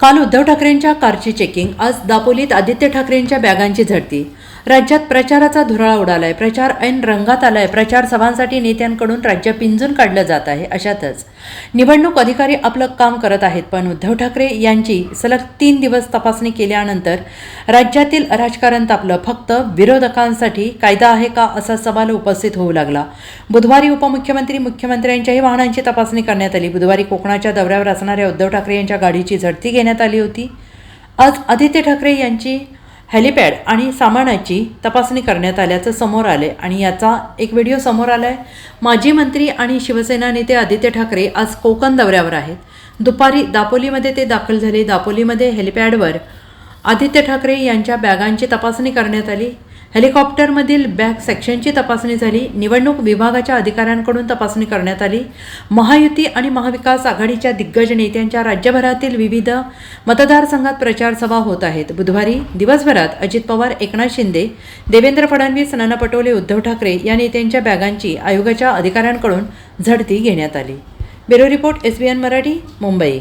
काल उद्धव ठाकरेंच्या कारची चेकिंग आज दापोलीत आदित्य ठाकरेंच्या बॅगांची झडती. राज्यात प्रचाराचा धुराळा उडालाय प्रचार ऐन रंगात आलाय प्रचार सभांसाठी नेत्यांकडून राज्य पिंजून काढलं जात आहे अशातच. निवडणूक अधिकारी आपलं काम करत आहेत पण उद्धव ठाकरे यांची सलग तीन दिवस तपासणी केल्यानंतर राज्यातील राजकारण तापलं. फक्त विरोधकांसाठी कायदा आहे का असा सवाल उपस्थित होऊ लागला. बुधवारी उपमुख्यमंत्री मुख्यमंत्र्यांच्याही वाहनांची तपासणी करण्यात आली. बुधवारी कोकणाच्या दौऱ्यावर असणाऱ्या उद्धव ठाकरे यांच्या गाडीची झडती घेण्यात आली होती. आज आदित्य ठाकरे यांची हेलिपॅड आणि सामानाची तपासणी करण्यात आल्याचं समोर आले आणि याचा एक व्हिडिओ समोर आला आहे माजी मंत्री आणि शिवसेना नेते आदित्य ठाकरे आज कोकण दौऱ्यावर आहेत. दुपारी दापोलीमध्ये ते दाखल झाले. दापोलीमध्ये हेलिपॅडवर आदित्य ठाकरे यांच्या बॅगांची तपासणी करण्यात आली. हेलिकॉप्टरमधील बॅग सेक्शनची तपासणी झाली. निवडणूक विभागाच्या अधिकाऱ्यांकडून तपासणी करण्यात आली. महायुती आणि महाविकास आघाडीच्या दिग्गज नेत्यांच्या राज्यभरातील विविध मतदारसंघात प्रचार सभा होत आहेत. बुधवारी दिवसभरात अजित पवार एकनाथ शिंदे देवेंद्र फडणवीस नाना पटोले उद्धव ठाकरे या नेत्यांच्या बॅगांची आयोगाच्या अधिकाऱ्यांकडून झडती घेण्यात आली. Bureau report S B N Marathi Mumbai.